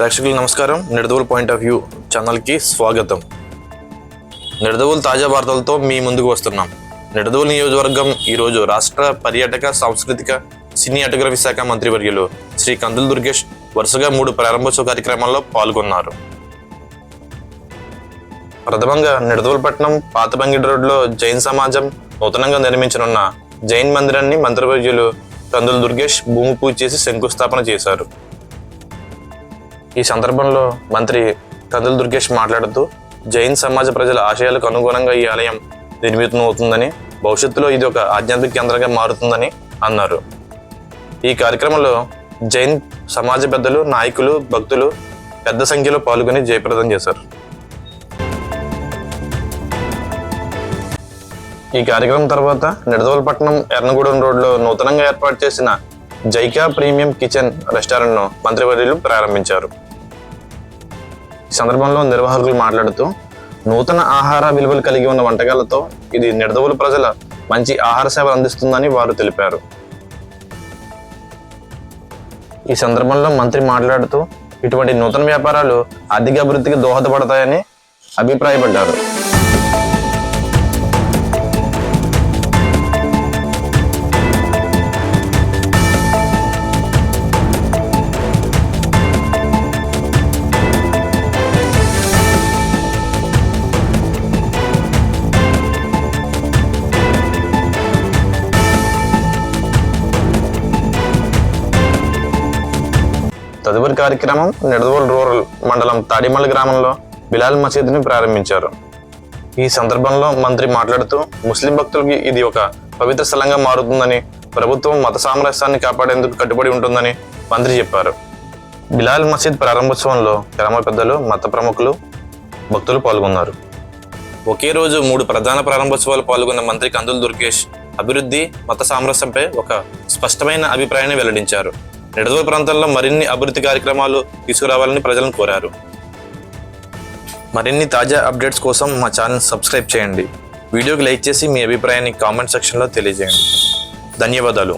ప్రేక్షకులు నమస్కారం. నిడదవుల point of view ఛానల్కి స్వాగతం. నిడదవులు తాజా వార్తలతో మీ ముందుకు వస్తున్నాం. నిడదవుల నియోజకవర్గం ఈరోజు రాష్ట్ర పర్యాటక సాంస్కృతిక సినీ అటోగ్రఫీ శాఖ మంత్రివర్యులు శ్రీ కందుల దుర్గేష్ వరుసగా మూడు ప్రారంభోత్సవ కార్యక్రమాల్లో పాల్గొన్నారు. ప్రథమంగా నిడదవులపట్నం పాత బంగిడి రోడ్లో జైన్ సమాజం నూతనంగా నిర్మించనున్న జైన్ మందిరాన్ని మంత్రివర్యులు కందుల దుర్గేష్ భూమి పూజ చేసి శంకుస్థాపన చేశారు. ఈ సందర్భంలో మంత్రి కందుల దుర్గేష్ మాట్లాడుతూ జైన్ సమాజ ప్రజల ఆశయాలకు అనుగుణంగా ఈ ఆలయం నిర్మితం అవుతుందని భవిష్యత్తులో ఇది ఒక ఆధ్యాత్మిక కేంద్రంగా మారుతుందని అన్నారు. ఈ కార్యక్రమంలో జైన్ సమాజ పెద్దలు నాయకులు భక్తులు పెద్ద సంఖ్యలో పాల్గొని జయప్రదం చేశారు. ఈ కార్యక్రమం తర్వాత నిడదవలపట్నం ఎర్నగూడెం రోడ్లో నూతనంగా ఏర్పాటు చేసిన జైకా ప్రీమియం కిచెన్ రెస్టారెంట్ను మంత్రివర్యులు ప్రారంభించారు. సందర్భంలో నిర్వాహకులు మాట్లాడుతూ నూతన ఆహార విలువలు కలిగి ఉన్న వంటకాలతో ఇది నిడదవులు ప్రజల మంచి ఆహార సేవలు అందిస్తుందని వారు తెలిపారు. ఈ సందర్భంలో మంత్రి మాట్లాడుతూ ఇటువంటి నూతన వ్యాపారాలు ఆర్థిక అభివృద్ధికి దోహదపడతాయని అభిప్రాయపడ్డారు. తదుపరి కార్యక్రమం నిడదవోలు రూరల్ మండలం తాడిమల్లి గ్రామంలో బిలాల్ మసీదుని ప్రారంభించారు. ఈ సందర్భంలో మంత్రి మాట్లాడుతూ ముస్లిం భక్తులకి ఇది ఒక పవిత్ర స్థలంగా మారుతుందని ప్రభుత్వం మత సామరస్యాన్ని కాపాడేందుకు కట్టుబడి ఉంటుందని మంత్రి చెప్పారు. బిలాల్ మసీద్ ప్రారంభోత్సవంలో గ్రామ పెద్దలు మత ప్రముఖులు భక్తులు పాల్గొన్నారు. ఒకే రోజు మూడు ప్రధాన ప్రారంభోత్సవాలు పాల్గొన్న మంత్రి కందుల దుర్గేష్ అభివృద్ధి మత సామరస్యంపై ఒక స్పష్టమైన అభిప్రాయాన్ని వెల్లడించారు. నిడదవ ప్రాంతంలో మరిన్ని అభివృద్ధి కార్యక్రమాలు తీసుకురావాలని ప్రజలను కోరారు. మరిన్ని తాజా అప్డేట్స్ కోసం మా ఛానల్ సబ్స్క్రైబ్ చేయండి. వీడియోకి లైక్ చేసి మీ అభిప్రాయాన్ని కామెంట్ సెక్షన్లో తెలియజేయండి. ధన్యవాదాలు.